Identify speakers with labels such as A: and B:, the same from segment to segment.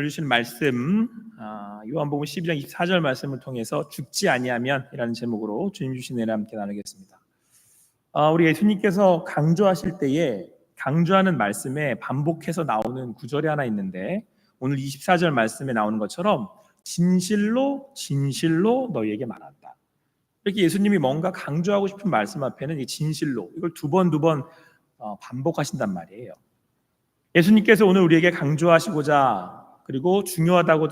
A: 주신 말씀 아, 요한복음 12장 24절 말씀을 통해서 죽지 아니하면이라는 제목으로 주님 주신 은혜 함께 나누겠습니다. 아, 우리 예수님께서 강조하실 때에 강조하는 말씀에 반복해서 나오는 구절이 하나 있는데 오늘 24절 말씀에 나오는 것처럼 진실로 진실로 너희에게 말한다. 이렇게 예수님이 뭔가 강조하고 싶은 말씀 앞에는 이 진실로 이걸 두 번 두번 어, 반복하신단 말이에요. 예수님께서 오늘 우리에게 강조하시고자 그리고 중요하다고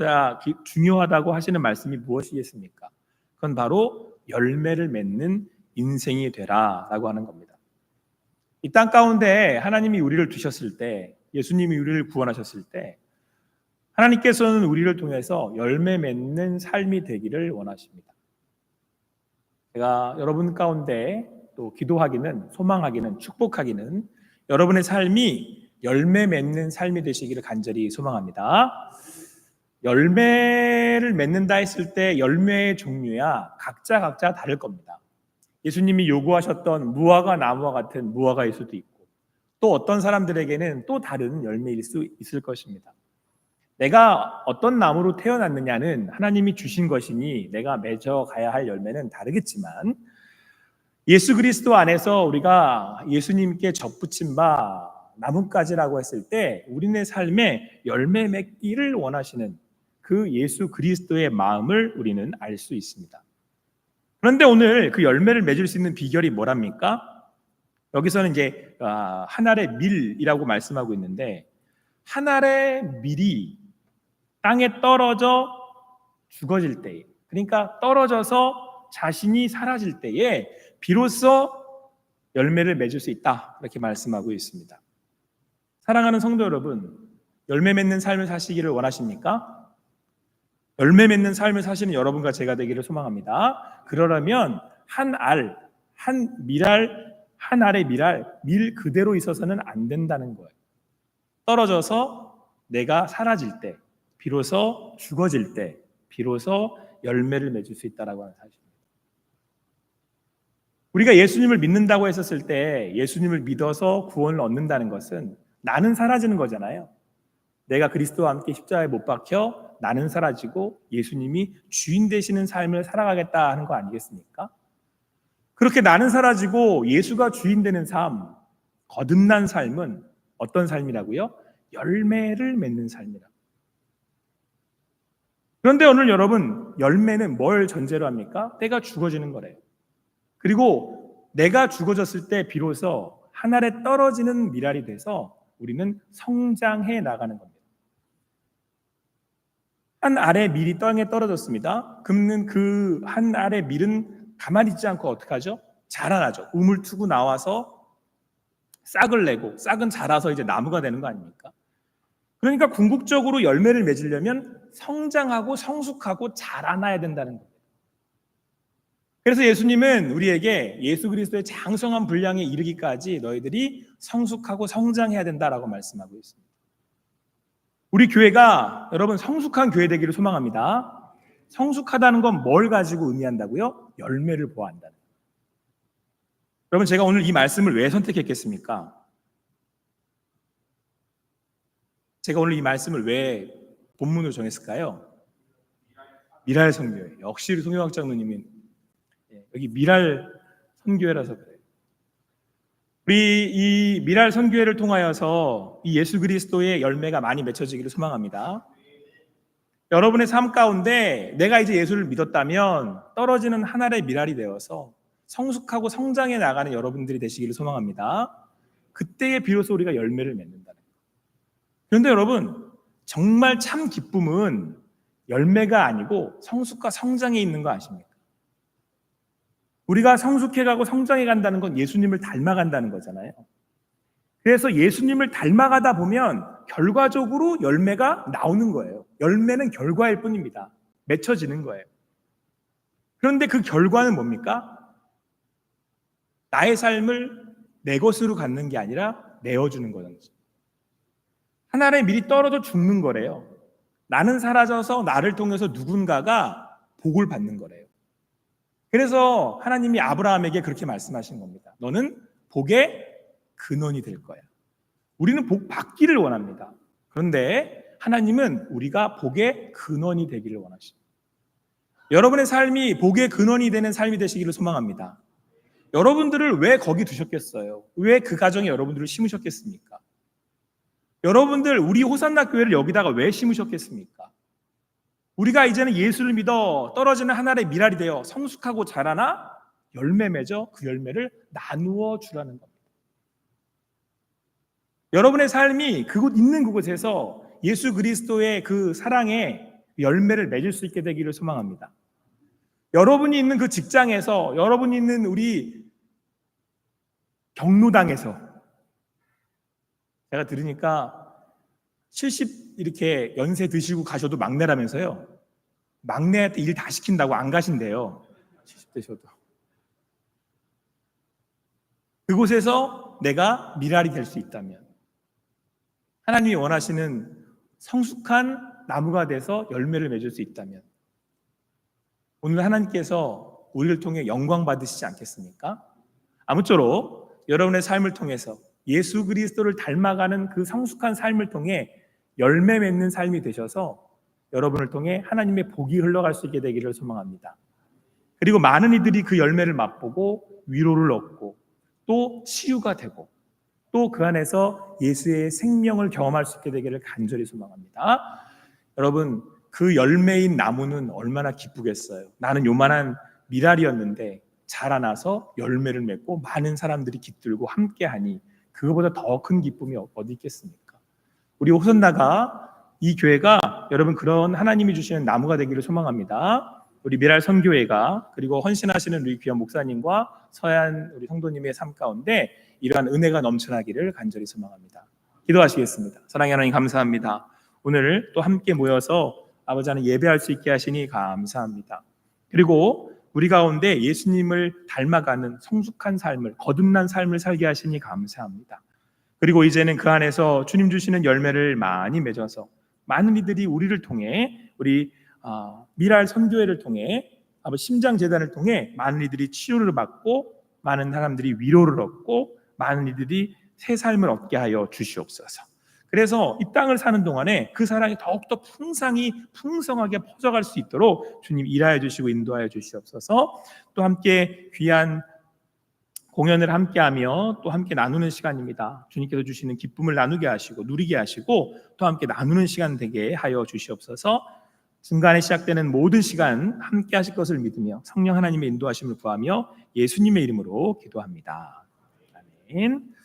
A: 중요하다고 하시는 말씀이 무엇이겠습니까? 그건 바로 열매를 맺는 인생이 되라라고 하는 겁니다. 이 땅 가운데 하나님이 우리를 두셨을 때, 예수님이 우리를 구원하셨을 때, 하나님께서는 우리를 통해서 열매 맺는 삶이 되기를 원하십니다. 제가 여러분 가운데 또 기도하기는, 소망하기는, 축복하기는 여러분의 삶이 열매 맺는 삶이 되시기를 간절히 소망합니다. 열매를 맺는다 했을 때 열매의 종류야 각자 각자 다를 겁니다. 예수님이 요구하셨던 무화과 나무와 같은 무화과일 수도 있고 또 어떤 사람들에게는 또 다른 열매일 수 있을 것입니다. 내가 어떤 나무로 태어났느냐는 하나님이 주신 것이니 내가 맺어 가야 할 열매는 다르겠지만 예수 그리스도 안에서 우리가 예수님께 접붙인 바 나뭇가지라고 했을 때 우리네 삶에 열매 맺기를 원하시는 그 예수 그리스도의 마음을 우리는 알 수 있습니다. 그런데 오늘 그 열매를 맺을 수 있는 비결이 뭐랍니까? 여기서는 이제 아, 한 알의 밀이라고 말씀하고 있는데 한 알의 밀이 땅에 떨어져 죽어질 때에 그러니까 떨어져서 자신이 사라질 때에 비로소 열매를 맺을 수 있다 이렇게 말씀하고 있습니다. 사랑하는 성도 여러분, 열매 맺는 삶을 사시기를 원하십니까? 열매 맺는 삶을 사시는 여러분과 제가 되기를 소망합니다. 그러려면 한 알, 한 밀알, 한 알의 밀알, 밀 그대로 있어서는 안 된다는 거예요. 떨어져서 내가 사라질 때, 비로소 죽어질 때, 비로소 열매를 맺을 수 있다라고 하는 사실입니다. 우리가 예수님을 믿는다고 했었을 때 예수님을 믿어서 구원을 얻는다는 것은 나는 사라지는 거잖아요. 내가 그리스도와 함께 십자가에 못 박혀 나는 사라지고 예수님이 주인 되시는 삶을 살아가겠다 하는 거 아니겠습니까? 그렇게 나는 사라지고 예수가 주인 되는 삶, 거듭난 삶은 어떤 삶이라고요? 열매를 맺는 삶이라. 그런데 오늘 여러분, 열매는 뭘 전제로 합니까? 때가 죽어지는 거래요. 그리고 내가 죽어졌을 때 비로소 하늘에 떨어지는 미랄이 돼서 우리는 성장해 나가는 겁니다. 한 알의 밀이 땅에 떨어졌습니다. 그러면 그한 알의 밀은 가만히 있지 않고 어떻게 하죠? 자라나죠. 우물 트고 나와서 싹을 내고 싹은 자라서 이제 나무가 되는 거 아닙니까? 그러니까 궁극적으로 열매를 맺으려면 성장하고 성숙하고 자라나야 된다는 거예요. 그래서 예수님은 우리에게 예수 그리스도의 장성한 분량에 이르기까지 너희들이 성숙하고 성장해야 된다라고 말씀하고 있습니다. 우리 교회가 여러분 성숙한 교회 되기를 소망합니다. 성숙하다는 건 뭘 가지고 의미한다고요? 열매를 보아한다는. 여러분 제가 오늘 이 말씀을 왜 선택했겠습니까? 제가 오늘 이 말씀을 왜 본문으로 정했을까요? 미랄 성교회. 역시 송영학 장로님이 여기 미랄 선교회라서 그래요. 우리 이 미랄 선교회를 통하여서 이 예수 그리스도의 열매가 많이 맺혀지기를 소망합니다. 여러분의 삶 가운데 내가 이제 예수를 믿었다면 떨어지는 하나의 미랄이 되어서 성숙하고 성장해 나가는 여러분들이 되시기를 소망합니다. 그때에 비로소 우리가 열매를 맺는다는 거예요. 그런데 여러분 정말 참 기쁨은 열매가 아니고 성숙과 성장에 있는 거 아십니까? 우리가 성숙해가고 성장해 간다는 건 예수님을 닮아간다는 거잖아요. 그래서 예수님을 닮아가다 보면 결과적으로 열매가 나오는 거예요. 열매는 결과일 뿐입니다. 맺혀지는 거예요. 그런데 그 결과는 뭡니까? 나의 삶을 내 것으로 갖는 게 아니라 내어주는 거죠. 하나의 미리 떨어져 죽는 거래요. 나는 사라져서 나를 통해서 누군가가 복을 받는 거래요. 그래서 하나님이 아브라함에게 그렇게 말씀하신 겁니다. 너는 복의 근원이 될 거야. 우리는 복 받기를 원합니다. 그런데 하나님은 우리가 복의 근원이 되기를 원하십니다. 여러분의 삶이 복의 근원이 되는 삶이 되시기를 소망합니다. 여러분들을 왜 거기 두셨겠어요? 왜 그 가정에 여러분들을 심으셨겠습니까? 여러분들 우리 호산나 교회를 여기다가 왜 심으셨겠습니까? 우리가 이제는 예수를 믿어 떨어지는 하나의 미랄이 되어 성숙하고 자라나 열매 맺어 그 열매를 나누어 주라는 겁니다. 여러분의 삶이 그곳 있는 그곳에서 예수 그리스도의 그 사랑에 열매를 맺을 수 있게 되기를 소망합니다. 여러분이 있는 그 직장에서 여러분이 있는 우리 경로당에서 제가 들으니까 70 이렇게 연세 드시고 가셔도 막내라면서요. 막내한테 일 다 시킨다고 안 가신대요. 70대셔도. 그곳에서 내가 미랄이 될 수 있다면 하나님이 원하시는 성숙한 나무가 돼서 열매를 맺을 수 있다면 오늘 하나님께서 우리를 통해 영광 받으시지 않겠습니까? 아무쪼록 여러분의 삶을 통해서 예수 그리스도를 닮아가는 그 성숙한 삶을 통해 열매 맺는 삶이 되셔서 여러분을 통해 하나님의 복이 흘러갈 수 있게 되기를 소망합니다. 그리고 많은 이들이 그 열매를 맛보고 위로를 얻고 또 치유가 되고 또 그 안에서 예수의 생명을 경험할 수 있게 되기를 간절히 소망합니다. 여러분 그 열매인 나무는 얼마나 기쁘겠어요. 나는 요만한 미랄이었는데 자라나서 열매를 맺고 많은 사람들이 깃들고 함께하니 그거보다 더 큰 기쁨이 어디 있겠습니까? 우리 호선나가 이 교회가 여러분 그런 하나님이 주시는 나무가 되기를 소망합니다. 우리 미랄 선교회가 그리고 헌신하시는 우리 귀한 목사님과 서한 우리 성도님의 삶 가운데 이러한 은혜가 넘쳐나기를 간절히 소망합니다. 기도하시겠습니다. 사랑의 하나님 감사합니다. 오늘 또 함께 모여서 아버지 하나님 예배할 수 있게 하시니 감사합니다. 그리고 우리 가운데 예수님을 닮아가는 성숙한 삶을 거듭난 삶을 살게 하시니 감사합니다. 그리고 이제는 그 안에서 주님 주시는 열매를 많이 맺어서 많은 이들이 우리를 통해 우리 아, 미랄 선교회를 통해 심장 재단을 통해 많은 이들이 치유를 받고 많은 사람들이 위로를 얻고 많은 이들이 새 삶을 얻게 하여 주시옵소서. 그래서 이 땅을 사는 동안에 그 사랑이 더욱더 풍성히 풍성하게 퍼져갈 수 있도록 주님 일하여 주시고 인도하여 주시옵소서. 또 함께 귀한 공연을 함께하며 또 함께 나누는 시간입니다. 주님께서 주시는 기쁨을 나누게 하시고 누리게 하시고 또 함께 나누는 시간 되게 하여 주시옵소서. 중간에 시작되는 모든 시간 함께 하실 것을 믿으며 성령 하나님의 인도하심을 구하며 예수님의 이름으로 기도합니다. 아멘.